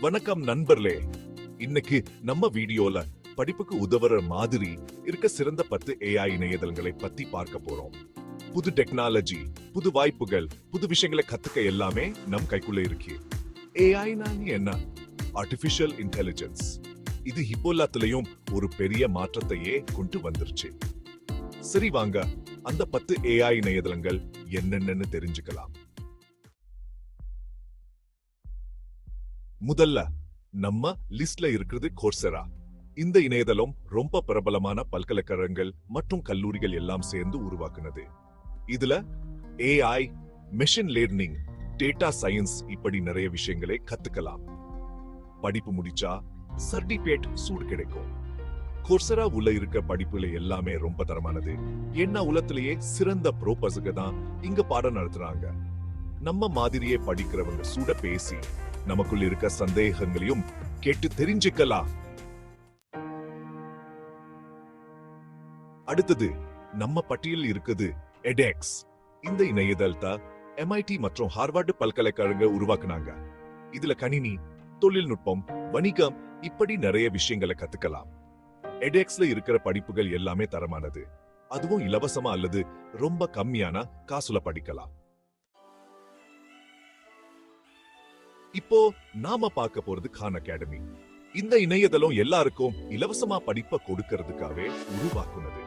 வணக்கம் நண்பர்களே. இன்னைக்கு நம்ம வீடியோல படிப்புக்கு உதவுற மாதிரி இருக்க சிறந்த பத்து ஏஐ இணையதளங்களை பத்தி பார்க்க போறோம். புது டெக்னாலஜி புது வாய்ப்புகள் புது விஷயங்களை கத்துக்க எல்லாமே நம் கைக்குள்ள இருக்கு. ஏஐனா என்ன? ஆர்டிபிஷியல் இன்டெலிஜென்ஸ் இது ஹிப்போலாத்திலையும் ஒரு பெரிய மாற்றத்தையே கொண்டு வந்துருச்சு. சரி வாங்க அந்த பத்து ஏஐ இணையதளங்கள் என்னென்னு தெரிஞ்சுக்கலாம். முதல்ல நம்ம லிஸ்ட்ல இருக்கிறது கோர்செரா இந்த இணையதளம் ரொம்ப பிரபலமான பல்கலைக்கழகங்கள் மற்றும் கல்லூரிகள் எல்லாம் சேர்ந்து உருவாக்குனது. இதுல AI machine learning data science இப்படி நிறைய விஷயங்களை கத்துக்கலாம். படிப்பு முடிச்சா சர்டிபிகேட் சூடு கிடைக்கும். கோர்சரா உள்ள இருக்க படிப்புல எல்லாமே ரொம்ப தரமானது. என்ன உலகத்திலேயே சிறந்த ப்ரோ தான் இங்க பாடம் நடத்துறாங்க. நம்ம மாதிரியே படிக்கிறவங்க சூட பேசி நமக்குள்ள இருக்க சந்தேகங்களையும் கேட்டு தெரிஞ்சுக்கலாம். அடுத்தது நம்ம பட்டியல் இருக்குது எடெக்ஸ் இந்த இணையதளத்தை எம்ஐடி மற்றும் ஹார்வர்டு பல்கலைக்கழக உருவாக்குனாங்க. இதுல கணினி தொழில்நுட்பம் வணிகம் இப்படி நிறைய விஷயங்களை கத்துக்கலாம். எடெக்ஸ்ல இருக்கிற படிப்புகள் எல்லாமே தரமானது. அதுவும் இலவசமா அல்லது ரொம்ப கம்மியான காசுல படிக்கலாம். இப்போ நாம பார்க்க போறது கான் அகாடமி இந்த இணையதளம் எல்லாருக்கும் இலவசமா படிப்பை கொடுக்கறதுக்காகவே உருவாக்குனது.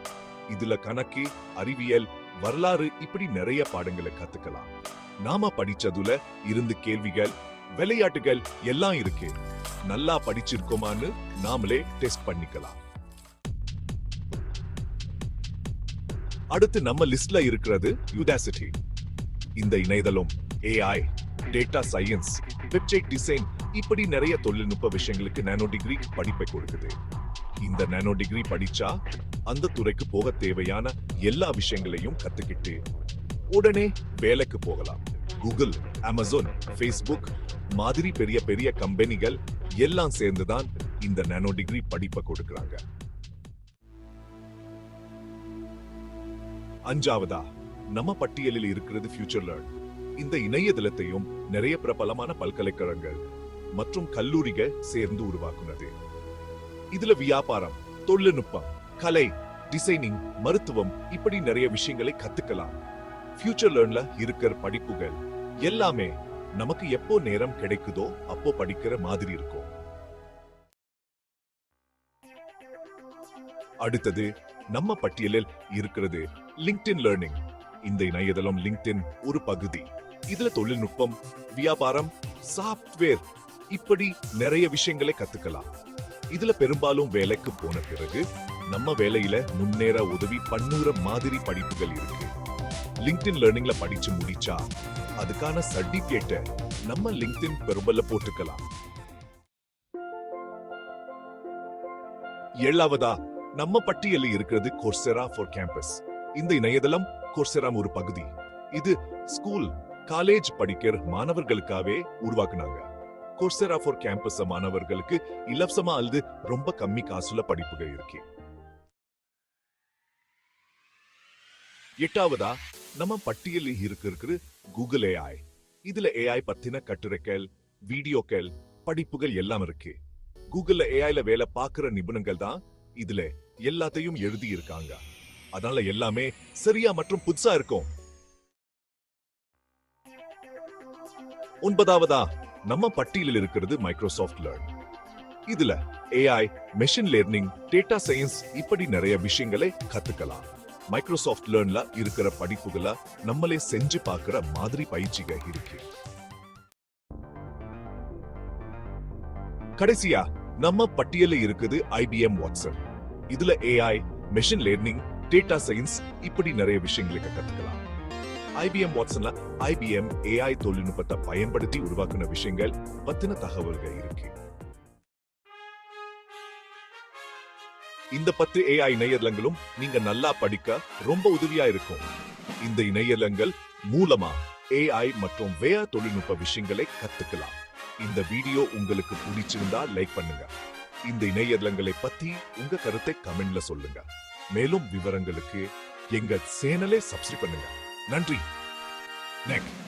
இதுல கணக்கு அறிவியல் வரலாறு இப்படி நிறைய பாடங்களை கத்துக்கலாம். நாம படிச்சதுல இருந்து கேள்விகள் விளையாட்டுகள் எல்லாம் இருக்கு. நல்லா படிச்சிருக்கோமான்னு நாமளே டெஸ்ட் பண்ணிக்கலாம். அடுத்து நம்ம லிஸ்ட்ல இருக்கிறது யுடாசிட்டி இந்த இணையதளம் AI data science website design. இப்படி நிறைய தொழில்நுட்ப விஷயங்களுக்கு நானோ டிகிரி படிப்பை கொடுக்குது. இந்த நானோ டிகிரி படிச்சா அந்த துறைக்கு போக தேவையான எல்லா விஷயங்களையும் கத்துக்கிட்டு உடனே வேலைக்கு போகலாம். கூகுள் அமேசான் ஃபேஸ்புக் மாதிரி பெரிய பெரிய கம்பெனிகள் எல்லாம் சேர்ந்துதான் இந்த நானோ டிகிரி படிப்பை கொடுக்குறாங்க. அஞ்சாவதா நம்ம பட்டியலில் இருக்கிறது ஃபியூச்சர் லேர்ன் இந்த இணையதளத்தையும் நிறைய பிரபலமான பல்கலைக்கழகங்கள் மற்றும் கல்லூரிகள் சேர்ந்து உருவாக்குனது. இதுல வியாபாரம் தொழில்நுட்பம் கலை டிசைனிங் மருத்துவம் இப்படி நிறைய விஷயங்களை கத்துக்கலாம். ஃபியூச்சர் லேர்ன்ல இருக்கிற படிப்புகள் எல்லாமே நமக்கு எப்போ நேரம் கிடைக்குதோ அப்போ படிக்கிற மாதிரி இருக்கும். அடுத்தது நம்ம பட்டியலில் இருக்கிறது லிங்க்டின் லேர்னிங். இந்த இணையதளம் லிங்க்டின் ஒரு பகுதி. இதுல தொழில்நுட்பம் வியாபாரம் சாப்ட்வேர் இப்படி நிறைய விஷயங்களை கத்துக்கலாம். இதுல பெரும்பாலும் வேலைக்கு போன பிறகு நம்ம வேலையில முன்னேற உதவி பண்ணுற மாதிரி படிப்புகள் இருக்கு. லிங்க்டின் லேர்னிங்ல படிச்சு முடிச்சா அதுக்கான சர்டிபிகேட்டை நம்ம லிங்க்டின் பெரும்பல போட்டுக்கலாம். ஏழாவதா நம்ம பட்டியலில் இருக்கிறது கோர்செரா ஃபார் கேம்பஸ் இந்த இணையதளம் கோர்செராம் ஒரு பகுதி. இது ஸ்கூல் காலேஜ் படிக்கிற மாணவர்களுக்காகவே உருவாக்குனாங்க. கோர்செரா ஃபார் கேம்பஸ் மாணவர்களுக்கு இலவசமா அல்லது ரொம்ப கம்மி காசுல படிப்புகள் இருக்கு. எட்டாவதா நம்ம பட்டியலில் இருக்கிற கூகுள் ஏஐ இதுல ஏஐ பத்தின கட்டுரைகள் வீடியோக்கள் படிப்புகள் எல்லாம் இருக்கு. கூகுள்ல ஏஐல வேலை பார்க்குற நிபுணங்கள் தான் இதுல எல்லாத்தையும் எழுதி இருக்காங்க அதனால எல்லாமே சரியா மற்றும் புதுசா இருக்கும். ஒன்பதாவதா நம்ம பட்டியலில் இருக்கிறது மைக்ரோசாஃப்ட் லேர்ன் இதுல AI machine learning data science இப்படி நிறைய விஷயங்களை கத்துக்கலாம். மைக்ரோசாஃப்ட் லேர்ன்ல இருக்கிற படிப்புகளை நம்மளே செஞ்சு பார்க்கிற மாதிரி பயிற்சிகள் இருக்கு. கடைசியா நம்ம பட்டியலில் இருக்குது ஐபிஎம் வாட்ஸ்அப் இதுல AI machine learning data science இப்படி நிறைய விஷயங்களை கத்துக்கலாம். ஐபிஎம் வாட்சன்ல ஐபிஎம் ஏஐ தொழில்நுட்பத்தை பயன்படுத்தி உருவாக்குன விஷயங்கள் பத்தின தகவல்கள் இருக்கு. இந்த பத்து ஏஐ இணையதளங்களும் நீங்க நல்லா படிக்க ரொம்ப உதவியா இருக்கும். இந்த இணையதளங்கள் மூலமா ஏஐ மற்றும் வேற தொழில்நுட்ப விஷயங்களை கத்துக்கலாம். இந்த வீடியோ உங்களுக்கு பிடிச்சிருந்தா லைக் பண்ணுங்க. இந்த இணையதளங்களை பத்தி உங்க கருத்தை கமெண்ட்ல சொல்லுங்க. மேலும் விவரங்களுக்கு எங்க சேனலை சப்ஸ்கிரைப் பண்ணுங்க. நன்றி. நெக்ஸ்ட்